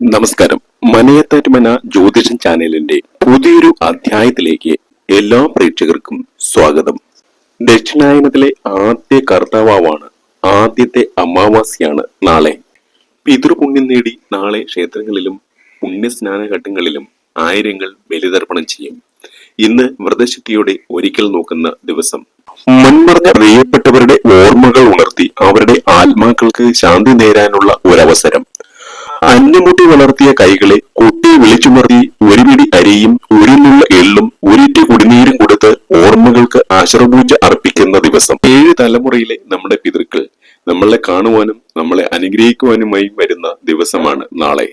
നമസ്കാരം. മനയത്താറ്റുമന ജ്യോതിഷൻ ചാനലിന്റെ പുതിയൊരു അധ്യായത്തിലേക്ക് എല്ലാ പ്രേക്ഷകർക്കും സ്വാഗതം. ദക്ഷിണായനത്തിലെ ആദ്യ കർത്താവാണ് ആദ്യത്തെ അമാവാസിയാണ് നാളെ. പിതൃപുണ്യം നേടി നാളെ ക്ഷേത്രങ്ങളിലും പുണ്യസ്നാന ഘട്ടങ്ങളിലും ആയിരങ്ങൾ ബലിതർപ്പണം ചെയ്യും. ഇന്ന് വ്രതശക്തിയോടെ ഒരിക്കൽ നോക്കുന്ന ദിവസം. മുൻമറഞ്ഞ പ്രിയപ്പെട്ടവരുടെ ഓർമ്മകൾ ഉണർത്തി അവരുടെ ആത്മാക്കൾക്ക് ശാന്തി നേരാനുള്ള ഒരവസരം. അന്യമുട്ടി വളർത്തിയ കൈകളെ കുട്ടി വിളിച്ചുമർത്തി ഒരു പിടി അരിയും ഒരു നുള്ള എള്ളും ഒരിറ്റ് കുടിനീരും കൊടുത്ത് ഓർമ്മകൾക്ക് ആശ്രപൂജ അർപ്പിക്കുന്ന ദിവസം. ഏഴ് തലമുറയിലെ നമ്മുടെ പിതൃക്കൾ നമ്മളെ കാണുവാനും നമ്മളെ അനുഗ്രഹിക്കുവാനുമായി വരുന്ന ദിവസമാണ് നാളെ.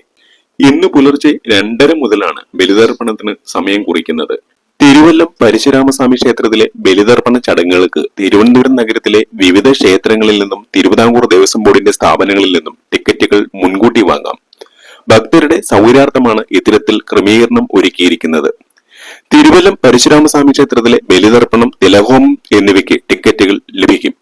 ഇന്ന് പുലർച്ചെ രണ്ടര മുതലാണ് ബലിതർപ്പണത്തിന് സമയം കുറിക്കുന്നത്. തിരുവല്ലം പരശുരാമസ്വാമി ക്ഷേത്രത്തിലെ ബലിതർപ്പണ ചടങ്ങുകൾക്ക് തിരുവനന്തപുരം നഗരത്തിലെ വിവിധ ക്ഷേത്രങ്ങളിൽ നിന്നും തിരുവിതാംകൂർ ദേവസ്വം ബോർഡിന്റെ സ്ഥാപനങ്ങളിൽ നിന്നും ടിക്കറ്റുകൾ മുൻകൂട്ടി വാങ്ങാം. ഭക്തരുടെ സൗകര്യാർത്ഥമാണ് ഇത്തരത്തിൽ ക്രമീകരണം ഒരുക്കിയിരിക്കുന്നത്. തിരുവല്ലം പരശുരാമസ്വാമി ക്ഷേത്രത്തിലെ ബലിതർപ്പണം തിലഹോമം എന്നിവയ്ക്ക് ടിക്കറ്റുകൾ ലഭിക്കും.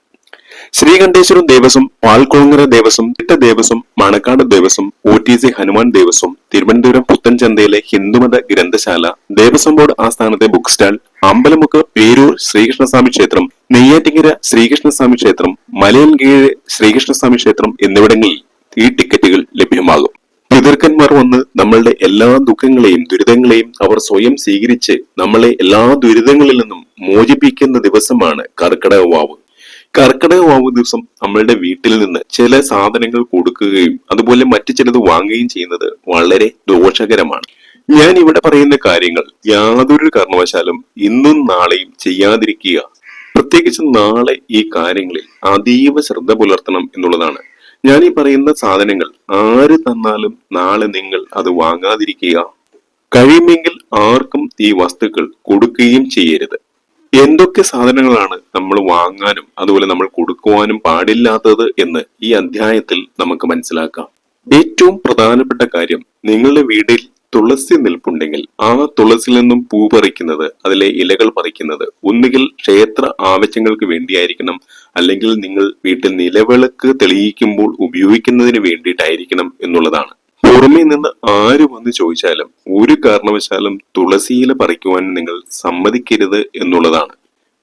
Sreekanteswaram Devaswom Palkulangara Devaswom തിട്ട Devaswom Manacaud Devaswom O T C Hanuman Devaswom Thiruvananthapuram പുത്തൻചന്തയിലെ ഹിന്ദുമത ഗ്രന്ഥശാല ദേവസ്വം ബോർഡ് ആസ്ഥാനത്തെ ബുക്ക് സ്റ്റാൾ അമ്പലമുക്ക് പേരൂർ ശ്രീകൃഷ്ണസ്വാമി ക്ഷേത്രം നെയ്യാറ്റിങ്ങര ശ്രീകൃഷ്ണസ്വാമി ക്ഷേത്രം മലയൻകീഴ് ശ്രീകൃഷ്ണസ്വാമി ക്ഷേത്രം എന്നിവിടങ്ങളിൽ ഈ ടിക്കറ്റുകൾ ലഭ്യമാകും. പിതൃക്കന്മാർ വന്ന് നമ്മളുടെ എല്ലാ ദുഃഖങ്ങളെയും ദുരിതങ്ങളെയും അവർ സ്വയം സ്വീകരിച്ച് നമ്മളെ എല്ലാ ദുരിതങ്ങളിൽ നിന്നും മോചിപ്പിക്കുന്ന ദിവസമാണ് കർക്കിടക വാവ്. കർക്കിടക വാവ് ദിവസം നമ്മളുടെ വീട്ടിൽ നിന്ന് ചില സാധനങ്ങൾ കൊടുക്കുകയും അതുപോലെ മറ്റു ചിലത് വാങ്ങുകയും ചെയ്യുന്നത് വളരെ ദോഷകരമാണ്. ഞാൻ ഇവിടെ പറയുന്ന കാര്യങ്ങൾ യാതൊരു കാരണവശാലും ഇന്നും നാളെയും ചെയ്യാതിരിക്കുക. പ്രത്യേകിച്ച് നാളെ ഈ കാര്യങ്ങളിൽ അതീവ ശ്രദ്ധ പുലർത്തണം എന്നുള്ളതാണ്. ഞാൻ ഈ പറയുന്ന സാധനങ്ങൾ ആര് തന്നാലും നാളെ നിങ്ങൾ അത് വാങ്ങാതിരിക്കുക. കഴിയുമെങ്കിൽ ആർക്കും ഈ വസ്തുക്കൾ കൊടുക്കുകയും ചെയ്യരുത്. എന്തൊക്കെ സാധനങ്ങളാണ് നമ്മൾ വാങ്ങാനും അതുപോലെ നമ്മൾ കൊടുക്കുവാനും പാടില്ലാത്തത് എന്ന് ഈ അധ്യായത്തിൽ നമുക്ക് മനസ്സിലാക്കാം. ഏറ്റവും പ്രധാനപ്പെട്ട കാര്യം നിങ്ങളുടെ വീട്ടിൽ തുളസി നിൽപ്പുണ്ടെങ്കിൽ ആ തുളസിയിൽ നിന്നും പൂ പറിക്കുന്നത് അതിലെ ഇലകൾ പറിക്കുന്നത് ഒന്നുകിൽ ക്ഷേത്ര ആവശ്യങ്ങൾക്ക് വേണ്ടിയായിരിക്കണം അല്ലെങ്കിൽ നിങ്ങൾ വീട്ടിൽ നിലവിളക്ക് തെളിയിക്കുമ്പോൾ ഉപയോഗിക്കുന്നതിന് വേണ്ടിയിട്ടായിരിക്കണം എന്നുള്ളതാണ്. പുറമേ നിന്ന് ആര് വന്ന് ചോദിച്ചാലും ഒരു കാരണവശാലും തുളസിയില പറിക്കുവാൻ നിങ്ങൾ സമ്മതിക്കരുത് എന്നുള്ളതാണ്.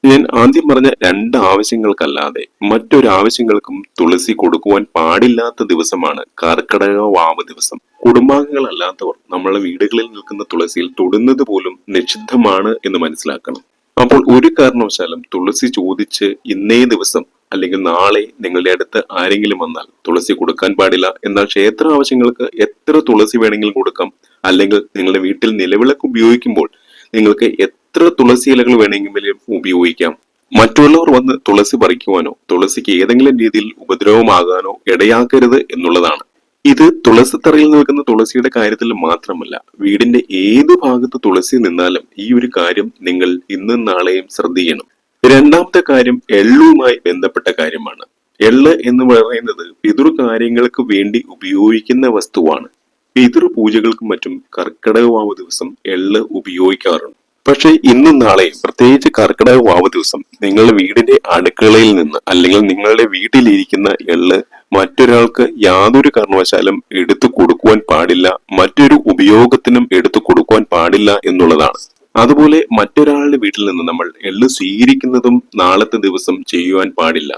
ഞാൻ ആദ്യം പറഞ്ഞ രണ്ട് ആവശ്യങ്ങൾക്കല്ലാതെ മറ്റൊരാവശ്യങ്ങൾക്കും തുളസി കൊടുക്കുവാൻ പാടില്ലാത്ത ദിവസമാണ് കർക്കിടക വാവ് ദിവസം. കുടുംബാംഗങ്ങളല്ലാത്തവർ നമ്മളെ വീടുകളിൽ നിൽക്കുന്ന തുളസിയിൽ തൊടുന്നത് പോലും നിഷിദ്ധമാണ് എന്ന് മനസ്സിലാക്കണം. അപ്പോൾ ഒരു കാരണവശാലും തുളസി ചോദിച്ച് ഇന്നേ ദിവസം അല്ലെങ്കിൽ നാളെ നിങ്ങളുടെ അടുത്ത് ആരെങ്കിലും വന്നാൽ തുളസി കൊടുക്കാൻ പാടില്ല. എന്നാൽ ക്ഷേത്ര ആവശ്യങ്ങൾക്ക് എത്ര തുളസി വേണമെങ്കിലും കൊടുക്കാം. അല്ലെങ്കിൽ നിങ്ങളുടെ വീട്ടിൽ നിലവിളക്ക് ഉപയോഗിക്കുമ്പോൾ നിങ്ങൾക്ക് എത്ര തുളസി ഇലകൾ വേണമെങ്കിലും ഉപയോഗിക്കാം. മറ്റുള്ളവർ വന്ന് തുളസി പറിക്കുവാനോ തുളസിക്ക് ഏതെങ്കിലും രീതിയിൽ ഉപദ്രവമാകാനോ ഇടയാക്കരുത് എന്നുള്ളതാണ്. ഇത് തുളസിത്തറയിൽ നിൽക്കുന്ന തുളസിയുടെ കാര്യത്തിൽ മാത്രമല്ല വീടിന്റെ ഏത് ഭാഗത്ത് തുളസി നിന്നാലും ഈ ഒരു കാര്യം നിങ്ങൾ ഇന്നും നാളെയും ശ്രദ്ധിക്കണം. രണ്ടാമത്തെ കാര്യം എള്ളുമായി ബന്ധപ്പെട്ട കാര്യമാണ്. എള്ള് എന്ന് പറയുന്നത് പിതൃ കാര്യങ്ങൾക്ക് വേണ്ടി ഉപയോഗിക്കുന്ന വസ്തുവാണ്. പിതൃ പൂജകൾക്കും മറ്റും കർക്കിടക വാവ് ദിവസം എള്ള് ഉപയോഗിക്കാറുണ്ട്. പക്ഷേ ഇന്നും നാളെയും പ്രത്യേകിച്ച് കർക്കിടക വാവ് ദിവസം നിങ്ങളുടെ വീടിന്റെ അടുക്കളയിൽ നിന്ന് അല്ലെങ്കിൽ നിങ്ങളുടെ വീട്ടിലിരിക്കുന്ന എള്ള് മറ്റൊരാൾക്ക് യാതൊരു കാരണവശാലും എടുത്തു കൊടുക്കുവാൻ പാടില്ല മറ്റൊരു ഉപയോഗത്തിനും എടുത്തു കൊടുക്കുവാൻ പാടില്ല എന്നുള്ളതാണ്. അതുപോലെ മറ്റൊരാളുടെ വീട്ടിൽ നിന്ന് നമ്മൾ എള്ള് സ്വീകരിക്കുന്നതും നാളത്തെ ദിവസം ചെയ്യുവാൻ പാടില്ല.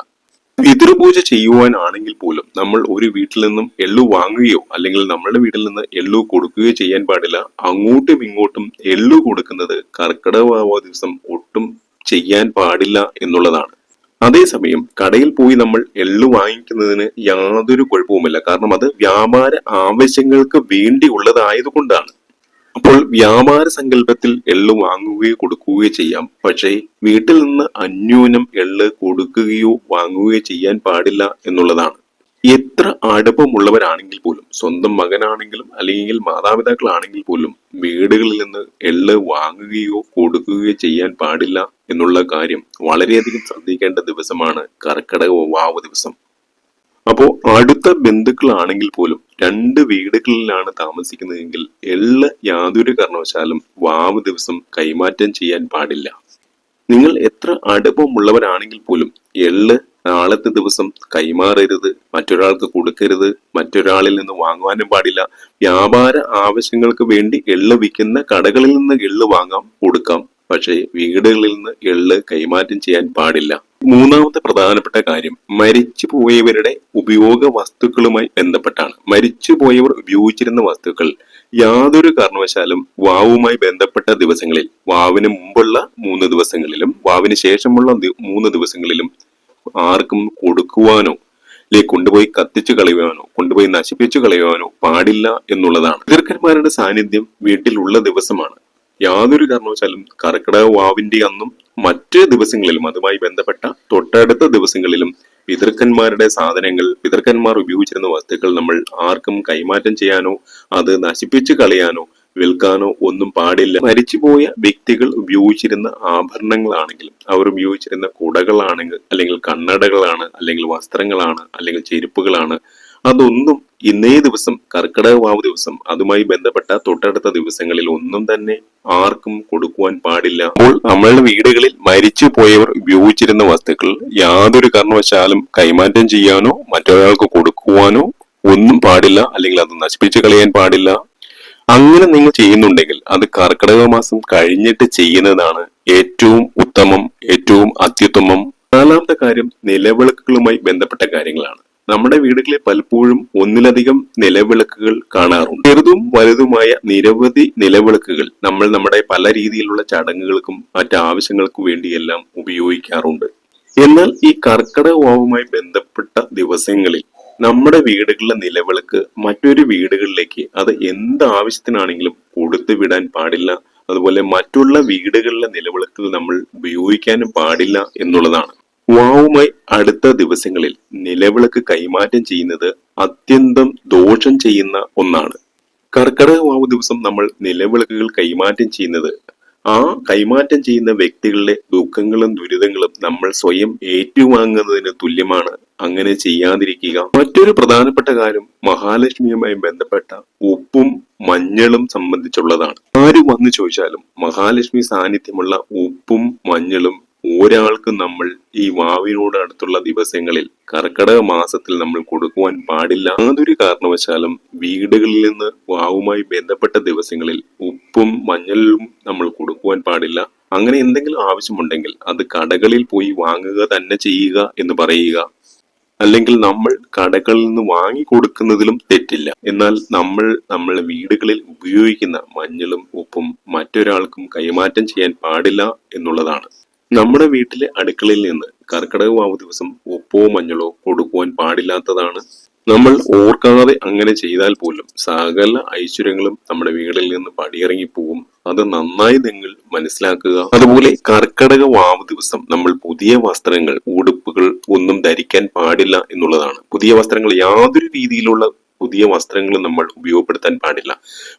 പിതൃപൂജ ചെയ്യുവാനാണെങ്കിൽ പോലും നമ്മൾ ഒരു വീട്ടിൽ നിന്നും എള്ളു വാങ്ങുകയോ അല്ലെങ്കിൽ നമ്മളുടെ വീട്ടിൽ നിന്ന് എള്ളു കൊടുക്കുകയോ ചെയ്യാൻ പാടില്ല. അങ്ങോട്ടും ഇങ്ങോട്ടും എള്ളു കൊടുക്കുന്നത് കർക്കിടകമാവ ദിവസം ഒട്ടും ചെയ്യാൻ പാടില്ല എന്നുള്ളതാണ്. അതേസമയം കടയിൽ പോയി നമ്മൾ എള്ളു വാങ്ങിക്കുന്നതിന് യാതൊരു കുഴപ്പവുമില്ല. കാരണം അത് വ്യാപാര ആവശ്യങ്ങൾക്ക് വേണ്ടി ഉള്ളതായതുകൊണ്ടാണ്. അപ്പോൾ വ്യാപാര സങ്കല്പത്തിൽ എള്ള് വാങ്ങുകയോ കൊടുക്കുകയോ ചെയ്യാം. പക്ഷേ വീട്ടിൽ നിന്ന് അന്യൂനം എള്ള് കൊടുക്കുകയോ വാങ്ങുകയോ ചെയ്യാൻ പാടില്ല എന്നുള്ളതാണ്. എത്ര അടുപ്പമുള്ളവരാണെങ്കിൽ പോലും സ്വന്തം മകനാണെങ്കിലും അല്ലെങ്കിൽ മാതാപിതാക്കളാണെങ്കിൽ പോലും വീടുകളിൽ നിന്ന് എള്ള് വാങ്ങുകയോ കൊടുക്കുകയോ ചെയ്യാൻ പാടില്ല എന്നുള്ള കാര്യം വളരെയധികം ശ്രദ്ധിക്കേണ്ട ദിവസമാണ് കർക്കിടക വാവ് ദിവസം. അപ്പോ അടുത്ത ബന്ധുക്കളാണെങ്കിൽ പോലും രണ്ട് വീടുകളിലാണ് താമസിക്കുന്നതെങ്കിൽ എള്ള യാതൊരു കാരണവശാലും വാവ് ദിവസം കൈമാറ്റം ചെയ്യാൻ പാടില്ല. നിങ്ങൾ എത്ര അടുപ്പമുള്ളവരാണെങ്കിൽ പോലും എള്ള് നാളത്തെ ദിവസം കൈമാറരുത് മറ്റൊരാൾക്ക് കൊടുക്കരുത് മറ്റൊരാളിൽ നിന്ന് വാങ്ങുവാനും പാടില്ല. വ്യാപാര ആവശ്യങ്ങൾക്ക് വേണ്ടി എള്ള് വിൽക്കുന്ന കടകളിൽ നിന്ന് എള്ള് വാങ്ങാം കൊടുക്കാം. പക്ഷേ വീടുകളിൽ നിന്ന് എള്ള് കൈമാറ്റം ചെയ്യാൻ പാടില്ല. മൂന്നാമത്തെ പ്രധാനപ്പെട്ട കാര്യം മരിച്ചു പോയവരുടെ ഉപയോഗ വസ്തുക്കളുമായി ബന്ധപ്പെട്ടാണ്. മരിച്ചു പോയവർ ഉപയോഗിച്ചിരുന്ന വസ്തുക്കൾ യാതൊരു കാരണവശാലും വാവുമായി ബന്ധപ്പെട്ട ദിവസങ്ങളിൽ വാവിന് മുമ്പുള്ള മൂന്ന് ദിവസങ്ങളിലും വാവിന് ശേഷമുള്ള മൂന്ന് ദിവസങ്ങളിലും ആർക്കും കൊടുക്കുവാനോ അല്ലെങ്കിൽ കൊണ്ടുപോയി കത്തിച്ചു കളയുവാനോ കൊണ്ടുപോയി നശിപ്പിച്ചു കളയുവാനോ പാടില്ല എന്നുള്ളതാണ്. പിതൃക്കന്മാരുടെ സാന്നിധ്യം വീട്ടിലുള്ള ദിവസമാണ്. യാതൊരു കാരണവശാലും കർക്കിടക വാവിന്റെ അന്നും മറ്റ് ദിവസങ്ങളിലും അതുമായി ബന്ധപ്പെട്ട തൊട്ടടുത്ത ദിവസങ്ങളിലും പിതൃക്കന്മാരുടെ സാധനങ്ങൾ പിതൃക്കന്മാർ ഉപയോഗിച്ചിരുന്ന വസ്തുക്കൾ നമ്മൾ ആർക്കും കൈമാറ്റം ചെയ്യാനോ അത് നശിപ്പിച്ചു കളയാനോ വിൽക്കാനോ ഒന്നും പാടില്ല. മരിച്ചുപോയ വ്യക്തികൾ ഉപയോഗിച്ചിരുന്ന ആഭരണങ്ങളാണെങ്കിലും അവർ ഉപയോഗിച്ചിരുന്ന കുടകളാണെങ്കിൽ അല്ലെങ്കിൽ കണ്ണടകളാണ് അല്ലെങ്കിൽ വസ്ത്രങ്ങളാണ് അല്ലെങ്കിൽ ചെരുപ്പുകളാണ് അതൊന്നും ഇന്നേ ദിവസം കർക്കിടക വാവ് ദിവസം അതുമായി ബന്ധപ്പെട്ട തൊട്ടടുത്ത ദിവസങ്ങളിൽ ഒന്നും തന്നെ ആർക്കും കൊടുക്കുവാൻ പാടില്ല. അപ്പോൾ നമ്മളുടെ വീടുകളിൽ മരിച്ചു പോയവർ ഉപയോഗിച്ചിരുന്ന വസ്തുക്കൾ യാതൊരു കാരണവശാലും കൈമാറ്റം ചെയ്യാനോ മറ്റൊരാൾക്ക് കൊടുക്കുവാനോ ഒന്നും പാടില്ല അല്ലെങ്കിൽ അത് നശിപ്പിച്ചു കളയാൻ പാടില്ല. അങ്ങനെ നിങ്ങൾ ചെയ്യുന്നുണ്ടെങ്കിൽ അത് കർക്കിടക മാസം കഴിഞ്ഞിട്ട് ചെയ്യുന്നതാണ് ഏറ്റവും ഉത്തമം ഏറ്റവും അത്യുത്തമം. നാലാമത്തെ കാര്യം നിലവിളക്കുകളുമായി ബന്ധപ്പെട്ട കാര്യങ്ങളാണ്. നമ്മുടെ വീടുകളിൽ പലപ്പോഴും ഒന്നിലധികം നിലവിളക്കുകൾ കാണാറുണ്ട്. ചെറുതും വലുതുമായ നിരവധി നിലവിളക്കുകൾ നമ്മൾ നമ്മുടെ പല രീതിയിലുള്ള ചടങ്ങുകൾക്കും മറ്റു ആവശ്യങ്ങൾക്കും വേണ്ടിയെല്ലാം ഉപയോഗിക്കാറുണ്ട്. എന്നാൽ ഈ കർക്കിടക വാവുമായി ബന്ധപ്പെട്ട ദിവസങ്ങളിൽ നമ്മുടെ വീടുകളിലെ നിലവിളക്ക് മറ്റൊരു വീടുകളിലേക്ക് അത് എന്ത് ആവശ്യത്തിനാണെങ്കിലും കൊടുത്തു വിടാൻ പാടില്ല. അതുപോലെ മറ്റുള്ള വീടുകളിലെ നിലവിളക്കുകൾ നമ്മൾ ഉപയോഗിക്കാനും പാടില്ല എന്നുള്ളതാണ്. വാവുമായി അടുത്ത ദിവസങ്ങളിൽ നിലവിളക്ക് കൈമാറ്റം ചെയ്യുന്നത് അത്യന്തം ദോഷം ചെയ്യുന്ന ഒന്നാണ്. കർക്കിടക വാവ് ദിവസം നമ്മൾ നിലവിളക്കുകൾ കൈമാറ്റം ചെയ്യുന്നത്. ആ കൈമാറ്റം ചെയ്യുന്ന വ്യക്തികളുടെ ദുഃഖങ്ങളും ദുരിതങ്ങളും നമ്മൾ സ്വയം ഏറ്റുവാങ്ങുന്നതിന് തുല്യമാണ്. അങ്ങനെ ചെയ്യാതിരിക്കുക. മറ്റൊരു പ്രധാനപ്പെട്ട കാര്യം മഹാലക്ഷ്മിയുമായി ബന്ധപ്പെട്ട ഉപ്പും മഞ്ഞളും സംബന്ധിച്ചുള്ളതാണ്. ആര് വന്നു ചോദിച്ചാലും മഹാലക്ഷ്മി സാന്നിധ്യമുള്ള ഉപ്പും മഞ്ഞളും ഒരാൾക്ക് നമ്മൾ ഈ വാവിനോട് അടുത്തുള്ള ദിവസങ്ങളിൽ കർക്കിടക മാസത്തിൽ നമ്മൾ കൊടുക്കുവാൻ പാടില്ല. യാതൊരു കാരണവശാലും വീടുകളിൽ നിന്ന് വാവുമായി ബന്ധപ്പെട്ട ദിവസങ്ങളിൽ ഉപ്പും മഞ്ഞളും നമ്മൾ കൊടുക്കുവാൻ പാടില്ല. അങ്ങനെ എന്തെങ്കിലും ആവശ്യമുണ്ടെങ്കിൽ അത് കടകളിൽ പോയി വാങ്ങുക തന്നെ ചെയ്യുക എന്ന് പറയുക. അല്ലെങ്കിൽ നമ്മൾ കടകളിൽ നിന്ന് വാങ്ങി കൊടുക്കുന്നതിലും തെറ്റില്ല. എന്നാൽ നമ്മൾ നമ്മളെ വീടുകളിൽ ഉപയോഗിക്കുന്ന മഞ്ഞളും ഉപ്പും മറ്റൊരാൾക്കും കൈമാറ്റം ചെയ്യാൻ പാടില്ല എന്നുള്ളതാണ്. നമ്മുടെ വീട്ടിലെ അടുക്കളയിൽ നിന്ന് കർക്കിടക വാവ് ദിവസം ഉപ്പോ മഞ്ഞളോ കൊടുക്കുവാൻ പാടില്ലാത്തതാണ്. നമ്മൾ ഓർക്കാതെ അങ്ങനെ ചെയ്താൽ പോലും സകല ഐശ്വര്യങ്ങളും നമ്മുടെ വീടിൽ നിന്ന് പടിയിറങ്ങി പോകും അത് നന്നായി നിങ്ങൾ മനസ്സിലാക്കുക. അതുപോലെ കർക്കിടക വാവ് ദിവസം നമ്മൾ പുതിയ വസ്ത്രങ്ങൾ ഉടുപ്പുകൾ ഒന്നും ധരിക്കാൻ പാടില്ല എന്നുള്ളതാണ്. പുതിയ വസ്ത്രങ്ങൾ യാതൊരു രീതിയിലുള്ള പുതിയ വസ്ത്രങ്ങൾ നമ്മൾ ഉപയോഗപ്പെടുത്താൻ പാടില്ല.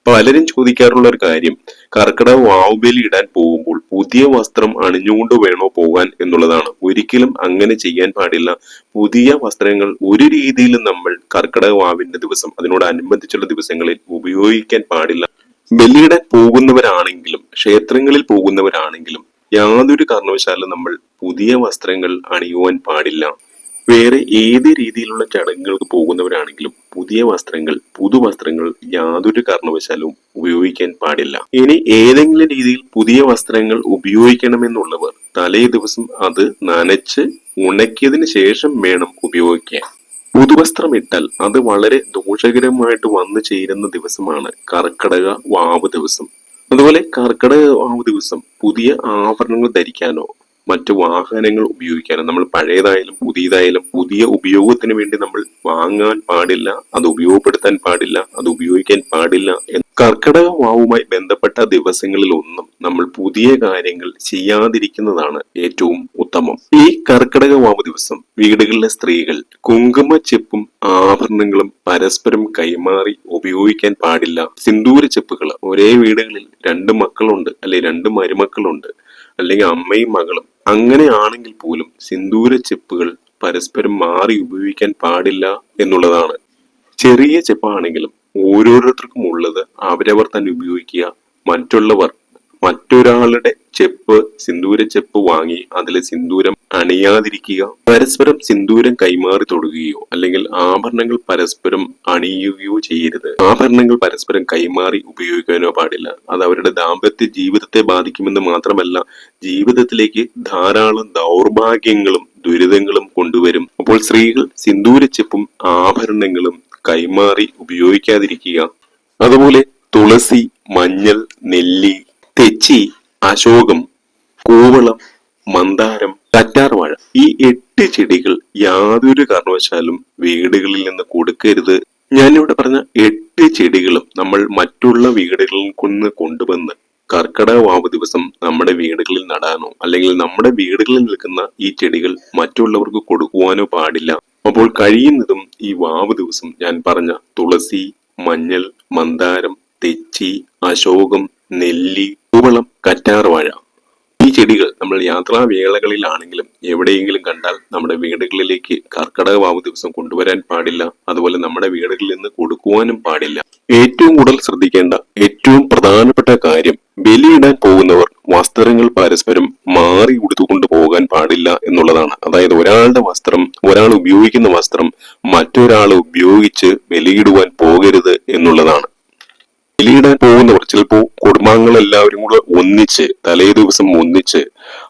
പലരും ചോദിക്കാറുള്ള ഒരു കാര്യം കർക്കിടക വാവുബലി ഇടാൻ പോകുമ്പോൾ പുതിയ വസ്ത്രം അണിഞ്ഞുകൊണ്ട് വേണോ പോകാൻ എന്നുള്ളതാണ്. ഒരിക്കലും അങ്ങനെ ചെയ്യാൻ പാടില്ല. പുതിയ വസ്ത്രങ്ങൾ ഒരു രീതിയിലും നമ്മൾ കർക്കിടക വാവിന്റെ ദിവസം അതിനോടനുബന്ധിച്ചുള്ള ദിവസങ്ങളിൽ ഉപയോഗിക്കാൻ പാടില്ല. ബലിയിടാൻ പോകുന്നവരാണെങ്കിലും ക്ഷേത്രങ്ങളിൽ പോകുന്നവരാണെങ്കിലും യാതൊരു കാരണവശാലും നമ്മൾ പുതിയ വസ്ത്രങ്ങൾ അണിയുവാൻ പാടില്ല. വേറെ ഏത് രീതിയിലുള്ള ചടങ്ങുകൾക്ക് പോകുന്നവരാണെങ്കിലും പുതിയ വസ്ത്രങ്ങൾ പുതുവസ്ത്രങ്ങൾ യാതൊരു കാരണവശാലും ഉപയോഗിക്കാൻ പാടില്ല. ഇനി ഏതെങ്കിലും രീതിയിൽ പുതിയ വസ്ത്രങ്ങൾ ഉപയോഗിക്കണമെന്നുള്ളവർ തലേ ദിവസം അത് നനച്ച് ഉണക്കിയതിന് ശേഷം വേണം ഉപയോഗിക്കാൻ. പുതുവസ്ത്രം ഇട്ടാൽ അത് വളരെ ദോഷകരമായിട്ട് വന്നു ചേരുന്ന ദിവസമാണ് കർക്കിടക വാവ് ദിവസം. അതുപോലെ കർക്കിടക വാവ് ദിവസം പുതിയ ആഭരണങ്ങൾ ധരിക്കാനോ മറ്റു വാഹനങ്ങൾ ഉപയോഗിക്കാനും നമ്മൾ പഴയതായാലും പുതിയതായാലും പുതിയ ഉപയോഗത്തിന് വേണ്ടി നമ്മൾ വാങ്ങാൻ പാടില്ല അത് ഉപയോഗപ്പെടുത്താൻ പാടില്ല അത് ഉപയോഗിക്കാൻ പാടില്ല കർക്കിടക വാവുമായി ബന്ധപ്പെട്ട ദിവസങ്ങളിൽ ഒന്നും നമ്മൾ പുതിയ കാര്യങ്ങൾ ചെയ്യാതിരിക്കുന്നതാണ് ഏറ്റവും ഉത്തമം. ഈ കർക്കിടക വാവു ദിവസം വീടുകളിലെ സ്ത്രീകൾ കുങ്കുമ ചെപ്പും ആഭരണങ്ങളും പരസ്പരം കൈമാറി ഉപയോഗിക്കാൻ പാടില്ല. സിന്ദൂര ചെപ്പുകൾ ഒരേ വീടുകളിൽ രണ്ട് മക്കളുണ്ട് അല്ലെ രണ്ട് മരുമക്കളുണ്ട് അല്ലെങ്കിൽ അമ്മയും മകളും അങ്ങനെയാണെങ്കിൽ പോലും സിന്ദൂര ചെപ്പുകൾ പരസ്പരം മാറി ഉപയോഗിക്കാൻ പാടില്ല എന്നുള്ളതാണ്. ചെറിയ ചെപ്പാണെങ്കിലും ഓരോരുത്തർക്കും ഉള്ളത് അവരവർ തന്നെ ഉപയോഗിക്കുക. മറ്റുള്ളവർ മറ്റൊരാളുടെ ചെപ്പ് സിന്ദൂര ചെപ്പ് വാങ്ങി അതിലെ സിന്ദൂരം അണിയാതിരിക്കുക. പരസ്പരം സിന്ദൂരം കൈമാറി തൊടുകയോ അല്ലെങ്കിൽ ആഭരണങ്ങൾ പരസ്പരം അണിയുകയോ ചെയ്യരുത്. ആഭരണങ്ങൾ പരസ്പരം കൈമാറി ഉപയോഗിക്കാനോ പാടില്ല. അത് അവരുടെ ദാമ്പത്യ ജീവിതത്തെ ബാധിക്കുമെന്ന് മാത്രമല്ല ജീവിതത്തിലേക്ക് ധാരാളം ദൗർഭാഗ്യങ്ങളും ദുരിതങ്ങളും കൊണ്ടുവരും. അപ്പോൾ സ്ത്രീകൾ സിന്ദൂരച്ചെപ്പും ആഭരണങ്ങളും കൈമാറി ഉപയോഗിക്കാതിരിക്കുക. അതുപോലെ തുളസി മഞ്ഞൾ നെല്ലി തെച്ചി അശോകം കൂവളം മന്ദാരം കറ്റാർവാഴ ഈ എട്ട് ചെടികൾ യാതൊരു കാരണവശാലും വീടുകളിൽ നിന്ന് കൊടുക്കരുത്. ഞാനിവിടെ പറഞ്ഞ എട്ട് ചെടികളും നമ്മൾ മറ്റുള്ള വീടുകളിൽ നിന്ന് കൊണ്ടുവന്ന് കർക്കിടക വാവ് ദിവസം നമ്മുടെ വീടുകളിൽ നടാനോ അല്ലെങ്കിൽ നമ്മുടെ വീടുകളിൽ നിൽക്കുന്ന ഈ ചെടികൾ മറ്റുള്ളവർക്ക് കൊടുക്കുവാനോ പാടില്ല. അപ്പോൾ കഴിയുന്നതും ഈ വാവ് ദിവസം ഞാൻ പറഞ്ഞ തുളസി മഞ്ഞൾ മന്ദാരം തെച്ചി അശോകം നെല്ലി കൂവളം കറ്റാർവാഴ ഈ ചെടികൾ നമ്മൾ യാത്രാ വേളകളിലാണെങ്കിലും എവിടെയെങ്കിലും കണ്ടാൽ നമ്മുടെ വീടുകളിലേക്ക് കർക്കിടക വാവ് ദിവസം കൊണ്ടുവരാൻ പാടില്ല. അതുപോലെ നമ്മുടെ വീടുകളിൽ നിന്ന് കൊടുക്കുവാനും പാടില്ല. ഏറ്റവും കൂടുതൽ ശ്രദ്ധിക്കേണ്ട ഏറ്റവും പ്രധാനപ്പെട്ട കാര്യം ബലിയിടാൻ പോകുന്നവർ വസ്ത്രങ്ങൾ പരസ്പരം മാറി ഉടുത്തുകൊണ്ട് പോകാൻ പാടില്ല എന്നുള്ളതാണ്. അതായത് ഒരാളുടെ വസ്ത്രം ഒരാൾ ഉപയോഗിക്കുന്ന വസ്ത്രം മറ്റൊരാൾ ഉപയോഗിച്ച് ബലിയിടുവാൻ പോകരുത് എന്നുള്ളതാണ്. ബലിയിടാൻ പോകുന്നവർ ചിലപ്പോ കുടുംബാംഗങ്ങൾ എല്ലാവരും കൂടെ ഒന്നിച്ച് തലേ ദിവസം ഒന്നിച്ച്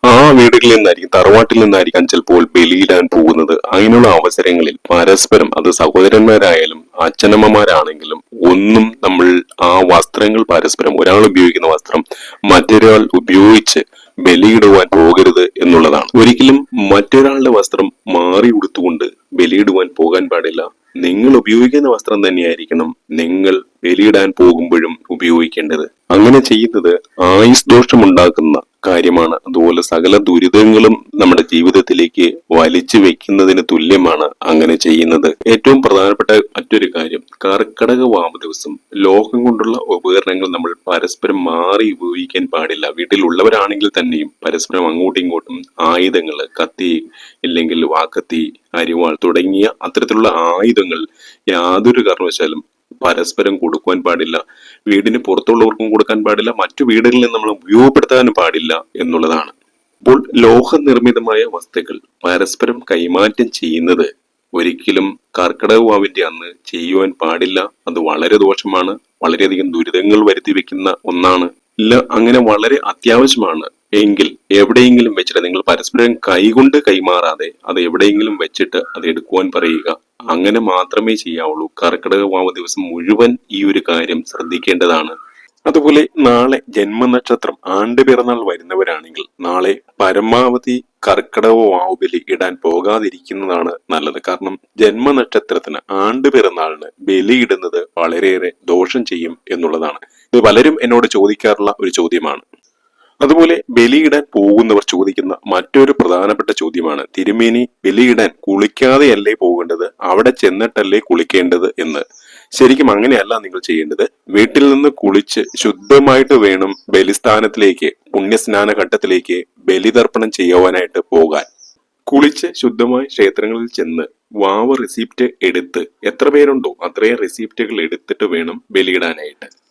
ആ വീടുകളിൽ നിന്നായിരിക്കും തറവാട്ടിൽ നിന്നായിരിക്കാം ചിലപ്പോൾ ബലിയിടാൻ പോകുന്നത്. അങ്ങനെയുള്ള അവസരങ്ങളിൽ പരസ്പരം അത് സഹോദരന്മാരായാലും അച്ഛനമ്മമാരാണെങ്കിലും ഒന്നും നമ്മൾ ആ വസ്ത്രങ്ങൾ പരസ്പരം ഒരാൾ ഉപയോഗിക്കുന്ന വസ്ത്രം മറ്റൊരാൾ ഉപയോഗിച്ച് ബലിയിടുവാൻ പോകരുത് എന്നുള്ളതാണ്. ഒരിക്കലും മറ്റൊരാളുടെ വസ്ത്രം മാറി ഉടുത്തുകൊണ്ട് ബലിയിടുവാൻ പോകാൻ പാടില്ല. നിങ്ങൾ ഉപയോഗിക്കുന്ന വസ്ത്രം തന്നെയായിരിക്കണം. നിങ്ങൾ ബലിയിടാൻ പോകുമ്പോഴും ഉപയോഗിക്കേണ്ടത്. അങ്ങനെ ചെയ്യുന്നത് ആയുസ് ദോഷമുണ്ടാക്കുന്ന കാര്യമാണ്. അതുപോലെ സകല ദുരിതങ്ങളും നമ്മുടെ ജീവിതത്തിലേക്ക് വലിച്ചു വെക്കുന്നതിന് തുല്യമാണ് അങ്ങനെ ചെയ്യുന്നത്. ഏറ്റവും പ്രധാനപ്പെട്ട മറ്റൊരു കാര്യം കർക്കടക വാമ ദിവസം ലോഹം കൊണ്ടുള്ള ഉപകരണങ്ങൾ നമ്മൾ പരസ്പരം മാറി ഉപയോഗിക്കാൻ പാടില്ല. വീട്ടിലുള്ളവരാണെങ്കിൽ തന്നെയും പരസ്പരം അങ്ങോട്ടും ഇങ്ങോട്ടും ആയുധങ്ങൾ കത്തി ഇല്ലെങ്കിൽ വാക്കത്തി അരിവാൾ തുടങ്ങിയ അത്തരത്തിലുള്ള ആയുധങ്ങൾ യാതൊരു കാരണവശാലും പരസ്പരം കൊടുക്കുവാൻ പാടില്ല. വീടിന് പുറത്തുള്ളവർക്കും കൊടുക്കാൻ പാടില്ല. മറ്റു വീടുകളിൽ നമ്മൾ ഉപയോഗപ്പെടുത്താനും പാടില്ല എന്നുള്ളതാണ്. അപ്പോൾ ലോഹനിർമ്മിതമായ വസ്തുക്കൾ പരസ്പരം കൈമാറ്റം ചെയ്യുന്നത് ഒരിക്കലും കർക്കിടക വാവിന്റെ അന്ന് ചെയ്യുവാൻ പാടില്ല. അത് വളരെ ദോഷമാണ്. വളരെയധികം ദുരിതങ്ങൾ വരുത്തി വെക്കുന്ന ഒന്നാണ് അങ്ങനെ വളരെ അത്യാവശ്യമാണ്. എങ്കിൽ എവിടെയെങ്കിലും വെച്ചിട്ട് നിങ്ങൾ പരസ്പരം കൈകൊണ്ട് കൈമാറാതെ അത് എവിടെയെങ്കിലും വെച്ചിട്ട് അത് എടുക്കുവാൻ പറയുക. അങ്ങനെ മാത്രമേ ചെയ്യാവുള്ളൂ. കർക്കിടക വാവ് ദിവസം മുഴുവൻ ഈ ഒരു കാര്യം ശ്രദ്ധിക്കേണ്ടതാണ്. അതുപോലെ നാളെ ജന്മനക്ഷത്രം ആണ്ട് പിറന്നാൾ വരുന്നവരാണെങ്കിൽ നാളെ പരമാവധി കർക്കിടക വാവുബലി ഇടാൻ പോകാതിരിക്കുന്നതാണ് നല്ലത്. കാരണം ജന്മനക്ഷത്രത്തിന് ആണ്ട് പിറന്നാളിന് ബലിയിടുന്നത് വളരെയേറെ ദോഷം ചെയ്യും എന്നുള്ളതാണ്. ഇത് പലരും എന്നോട് ചോദിക്കാറുള്ള ഒരു ചോദ്യമാണ്. അതുപോലെ ബലിയിടാൻ പോകുന്നവർ ചോദിക്കുന്ന മറ്റൊരു പ്രധാനപ്പെട്ട ചോദ്യമാണ് തിരുമേനി ബലിയിടാൻ കുളിക്കാതെയല്ലേ പോകേണ്ടത്? അവിടെ ചെന്നിട്ടല്ലേ കുളിക്കേണ്ടത് എന്ന്. ശരിക്കും അങ്ങനെയല്ല നിങ്ങൾ ചെയ്യേണ്ടത്. വീട്ടിൽ നിന്ന് കുളിച്ച് ശുദ്ധമായിട്ട് വേണം ബലിസ്ഥാനത്തിലേക്ക് പുണ്യസ്നാന ഘട്ടത്തിലേക്ക് ബലിതർപ്പണം ചെയ്യുവാനായിട്ട് പോകാൻ. കുളിച്ച് ശുദ്ധമായ ക്ഷേത്രങ്ങളിൽ ചെന്ന് വാവ് റിസീപ്റ്റ് എടുത്ത് എത്ര പേരുണ്ടോ അത്രയും റിസീപ്റ്റുകൾ എടുത്തിട്ട് വേണം ബലിയിടാനായിട്ട്.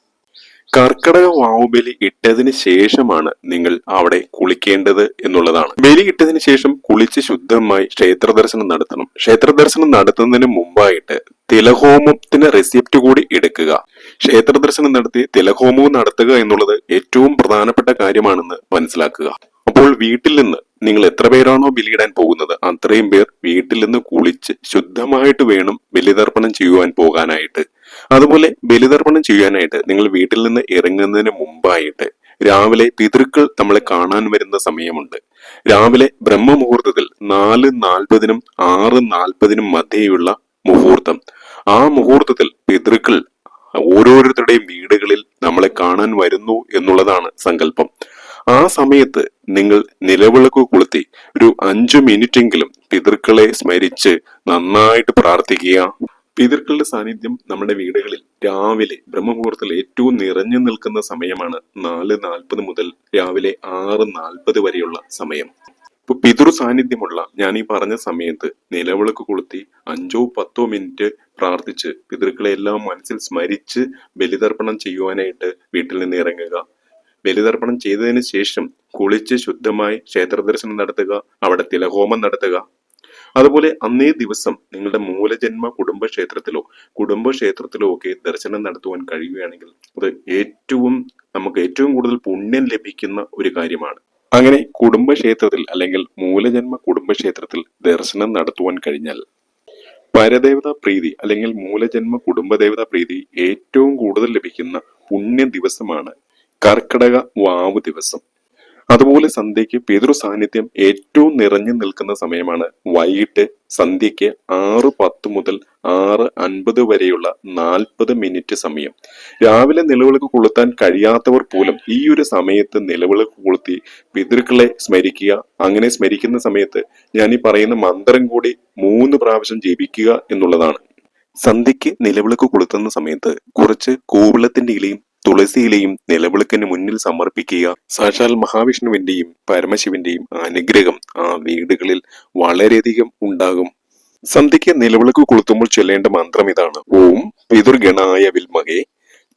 കർക്കിടക വാവുബലി ഇട്ടതിന് ശേഷമാണ് നിങ്ങൾ അവിടെ കുളിക്കേണ്ടത് എന്നുള്ളതാണ്. ബലി ഇട്ടതിന് ശേഷം കുളിച്ച് ശുദ്ധമായി ക്ഷേത്ര ദർശനം നടത്തണം. ക്ഷേത്ര ദർശനം നടത്തുന്നതിന് മുമ്പായിട്ട് തിലഹോമത്തിന് റെസിപ്റ്റ് കൂടി എടുക്കുക. ക്ഷേത്ര ദർശനം നടത്തി തിലഹോമവും നടത്തുക എന്നുള്ളത് ഏറ്റവും പ്രധാനപ്പെട്ട കാര്യമാണെന്ന് മനസ്സിലാക്കുക. അപ്പോൾ വീട്ടിൽ നിന്ന് നിങ്ങൾ എത്ര പേരാണോ ബലിയിടാൻ പോകുന്നത് അത്രയും പേർ വീട്ടിൽ നിന്ന് കുളിച്ച് ശുദ്ധമായിട്ട് വേണം ബലിതർപ്പണം ചെയ്യുവാൻ പോകാനായിട്ട്. അതുപോലെ ബലിതർപ്പണം ചെയ്യാനായിട്ട് നിങ്ങൾ വീട്ടിൽ നിന്ന് ഇറങ്ങുന്നതിന് മുമ്പായിട്ട് രാവിലെ പിതൃക്കൾ നമ്മളെ കാണാൻ വരുന്ന സമയമുണ്ട്. രാവിലെ ബ്രഹ്മമുഹൂർത്തത്തിൽ നാല് നാൽപ്പതിനും ആറ് നാൽപ്പതിനും മധ്യേയുള്ള മുഹൂർത്തം. ആ മുഹൂർത്തത്തിൽ പിതൃക്കൾ ഓരോരുത്തരുടെയും വീടുകളിൽ നമ്മളെ കാണാൻ വരുന്നു എന്നുള്ളതാണ് സങ്കല്പം. ആ സമയത്ത് നിങ്ങൾ നിലവിളക്ക് കൊളുത്തി ഒരു അഞ്ചു മിനിറ്റെങ്കിലും പിതൃക്കളെ സ്മരിച്ച് നന്നായിട്ട് പ്രാർത്ഥിക്കുക. പിതൃക്കളുടെ സാന്നിധ്യം നമ്മുടെ വീടുകളിൽ രാവിലെ ബ്രഹ്മമുഹൂർത്തത്തിൽ ഏറ്റവും നിറഞ്ഞു നിൽക്കുന്ന സമയമാണ് നാല് നാൽപ്പത് മുതൽ രാവിലെ ആറ് നാൽപ്പത് വരെയുള്ള സമയം. ഇപ്പൊ പിതൃ സാന്നിധ്യമുള്ള ഞാൻ ഈ പറഞ്ഞ സമയത്ത് നിലവിളക്ക് കൊളുത്തി അഞ്ചോ പത്തോ മിനിറ്റ് പ്രാർത്ഥിച്ച് പിതൃക്കളെ എല്ലാം മനസ്സിൽ സ്മരിച്ച് ബലിതർപ്പണം ചെയ്യുവാനായിട്ട് വീട്ടിൽ നിന്ന് ഇറങ്ങുക. ബലിതർപ്പണം ചെയ്തതിന് ശേഷം കുളിച്ച് ശുദ്ധമായി ക്ഷേത്ര ദർശനം നടത്തുക അവിടെ തിലഹോമം നടത്തുക അതുപോലെ അന്നേ ദിവസം നിങ്ങളുടെ മൂലജന്മ കുടുംബക്ഷേത്രത്തിലോ കുടുംബക്ഷേത്രത്തിലോ ഒക്കെ ദർശനം നടത്തുവാൻ കഴിയുകയാണെങ്കിൽ അത് ഏറ്റവും നമുക്ക് ഏറ്റവും കൂടുതൽ പുണ്യം ലഭിക്കുന്ന ഒരു കാര്യമാണ്. അങ്ങനെ കുടുംബക്ഷേത്രത്തിൽ അല്ലെങ്കിൽ മൂലജന്മ കുടുംബക്ഷേത്രത്തിൽ ദർശനം നടത്തുവാൻ കഴിഞ്ഞാൽ പരദേവതാ പ്രീതി അല്ലെങ്കിൽ മൂലജന്മ കുടുംബദേവതാ പ്രീതി ഏറ്റവും കൂടുതൽ ലഭിക്കുന്ന പുണ്യ ദിവസമാണ് കർക്കിടക വാവ് ദിവസം. അതുപോലെ സന്ധ്യയ്ക്ക് പിതൃ സാന്നിധ്യം ഏറ്റവും നിറഞ്ഞു നിൽക്കുന്ന സമയമാണ് വൈകിട്ട് സന്ധ്യയ്ക്ക് ആറ് പത്ത് മുതൽ ആറ് അൻപത് വരെയുള്ള നാൽപ്പത് മിനിറ്റ് സമയം. രാവിലെ നിലവിളക്ക് കൊളുത്താൻ കഴിയാത്തവർ പോലും ഈ ഒരു സമയത്ത് നിലവിളക്ക് കൊളുത്തി പിതൃക്കളെ സ്മരിക്കുക. അങ്ങനെ സ്മരിക്കുന്ന സമയത്ത് ഞാൻ ഈ പറയുന്ന മന്ത്രം കൂടി മൂന്ന് പ്രാവശ്യം ജപിക്കുക എന്നുള്ളതാണ്. സന്ധ്യയ്ക്ക് നിലവിളക്ക് കൊളുത്തുന്ന സമയത്ത് കുറച്ച് കൂവളത്തിന്റെ ഇലയും തുളസി ഇലയും നിലവിളക്കിന് മുന്നിൽ സമർപ്പിക്കുക. സാക്ഷാൽ മഹാവിഷ്ണുവിന്റെയും പരമശിവന്റെയും അനുഗ്രഹം ആ വീടുകളിൽ വളരെയധികം ഉണ്ടാകും. സന്ധ്യയ്ക്ക് നിലവിളക്ക് കൊളുത്തുമ്പോൾ ചൊല്ലേണ്ട മന്ത്രം ഇതാണ്. ഓം പിതൃഗണായ വിൽമകെ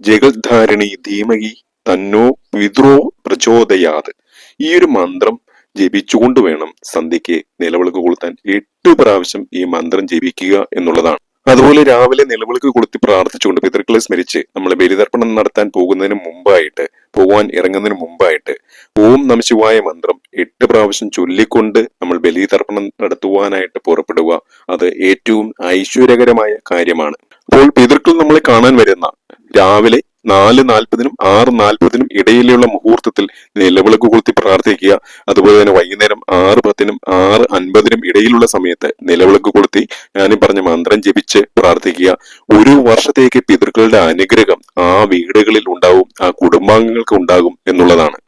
ജഗദ്ധാരിണി ധീമകി തന്നോ വിദ്രോ പ്രചോദയാത്. ഈ ഒരു മന്ത്രം ജപിച്ചുകൊണ്ട് വേണം സന്ധ്യയ്ക്ക് നിലവിളക്ക് കൊളുത്താൻ. എട്ട് പ്രാവശ്യം ഈ മന്ത്രം ജപിക്കുക എന്നുള്ളതാണ്. അതുപോലെ രാവിലെ നിലവിളക്ക് കൊളുത്തി പ്രാർത്ഥിച്ചുകൊണ്ട് പിതൃക്കളെ സ്മരിച്ച് നമ്മൾ ബലിതർപ്പണം നടത്താൻ പോകുന്നതിന് മുമ്പായിട്ട് പോവാൻ ഇറങ്ങുന്നതിന് മുമ്പായിട്ട് ഓം നമശിവായ മന്ത്രം എട്ട് പ്രാവശ്യം ചൊല്ലിക്കൊണ്ട് നമ്മൾ ബലിതർപ്പണം നടത്തുവാനായിട്ട് പുറപ്പെടുക. അത് ഏറ്റവും ഐശ്വര്യകരമായ കാര്യമാണ്. അപ്പോൾ പിതൃക്കൾ നമ്മളെ കാണാൻ വരുന്ന രാവിലെ നാല് നാൽപ്പതിനും ആറ് നാൽപ്പതിനും ഇടയിലുള്ള മുഹൂർത്തത്തിൽ നിലവിളക്ക് കൊളുത്തി പ്രാർത്ഥിക്കുക. അതുപോലെ തന്നെ വൈകുന്നേരം ആറ് പത്തിനും ആറ് അൻപതിനും ഇടയിലുള്ള സമയത്ത് നിലവിളക്ക് കൊളുത്തി ഞാൻ പറഞ്ഞ മന്ത്രം ജപിച്ച് പ്രാർത്ഥിക്കുക. ഒരു വർഷത്തേക്ക് പിതൃക്കളുടെ അനുഗ്രഹം ആ വീടുകളിൽ ഉണ്ടാവും ആ കുടുംബാംഗങ്ങൾക്ക് ഉണ്ടാകും എന്നുള്ളതാണ്.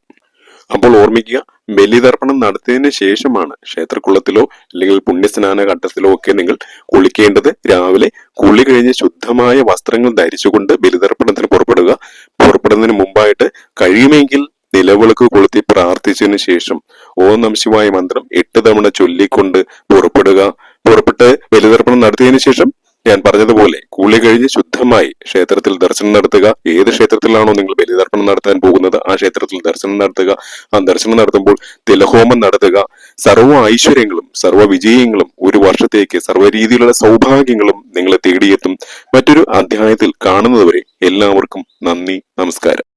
അപ്പോൾ ഓർമ്മിക്കുക ബലിതർപ്പണം നടത്തിയതിന് ശേഷമാണ് ക്ഷേത്രക്കുളത്തിലോ അല്ലെങ്കിൽ പുണ്യസ്നാന ഘട്ടത്തിലോ ഒക്കെ നിങ്ങൾ കുളിക്കേണ്ടത്. രാവിലെ കുളി കഴിഞ്ഞ് ശുദ്ധമായ വസ്ത്രങ്ങൾ ധരിച്ചുകൊണ്ട് ബലിതർപ്പണത്തിന് പുറപ്പെടുക. കഴിയുമെങ്കിൽ നിലവിളക്ക് കൊളുത്തി പ്രാർത്ഥിച്ചതിന് ശേഷം ഓം നംശിവായ മന്ത്രം എട്ട് തവണ ചൊല്ലിക്കൊണ്ട് പുറപ്പെടുക. പുറപ്പെട്ട് ബലിതർപ്പണം നടത്തിയതിനു ശേഷം ഞാൻ പറഞ്ഞതുപോലെ കൂളി കഴിഞ്ഞ് ശുദ്ധമായി ക്ഷേത്രത്തിൽ ദർശനം നടത്തുക. ഏത് ക്ഷേത്രത്തിലാണോ നിങ്ങൾ ബലിതർപ്പണം നടത്താൻ പോകുന്നത് ആ ക്ഷേത്രത്തിൽ ദർശനം നടത്തുക. ആ ദർശനം നടത്തുമ്പോൾ തിലഹോമം നടത്തുക. സർവ ഐശ്വര്യങ്ങളും സർവ വിജയങ്ങളും ഒരു വർഷത്തേക്ക് സർവ രീതിയിലുള്ള സൗഭാഗ്യങ്ങളും നിങ്ങളെ തേടിയെത്തും. മറ്റൊരു അധ്യായത്തിൽ കാണുന്നതുവരെ എല്ലാവർക്കും നന്ദി നമസ്കാരം.